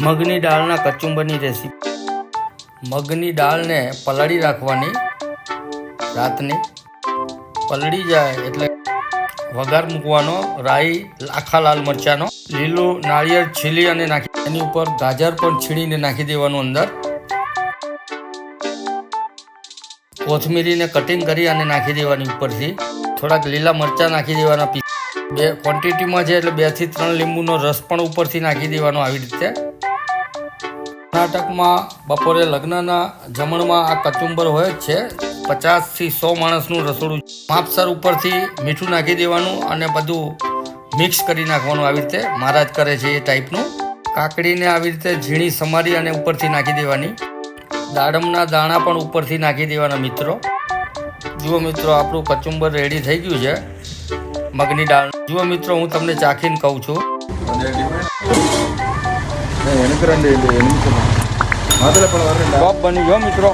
મગની દાળના કચુંબરની રેસીપી. મગની દાળને પલાળી રાખવાની રાતની. પલળી જાય એટલે વઘાર મૂકવાનો, રાઈ, આખા લાલ મરચાંનો, લીલું નાળિયેર છીલી અને નાખી એની ઉપર ગાજર પણ છીણીને નાખી દેવાનું અંદર. કોથમીરીને કટિંગ કરી અને નાખી દેવાની ઉપરથી. થોડાક લીલા મરચાં નાખી દેવાના પી બે ક્વોન્ટિટીમાં છે એટલે બેથી ત્રણ લીંબુનો રસ પણ ઉપરથી નાખી દેવાનો આવી રીતે. કર્ણાટકમાં બપોરે લગ્નના જમણમાં આ કચુંબર હોય જ છે. પચાસથી સો માણસનું રસોડું માપસર ઉપરથી મીઠું નાખી દેવાનું અને બધું મિક્સ કરી નાખવાનું આવી રીતે. મહારાજ કરે છે એ ટાઈપનું કાકડીને આવી રીતે ઝીણી સમારી અને ઉપરથી નાખી દેવાની. દાડમના દાણા પણ ઉપરથી નાખી દેવાના મિત્રો. જુઓ મિત્રો, આપણું કચુંબર રેડી થઈ ગયું છે. મગની દાળ. જુઓ મિત્રો, હું તમને ચાખીને કહું છું. எனக்கு ரெண்டு எலுமிச்சம் மாதுளை பழம் வர பண்ணிக்கோ மித்ரோ.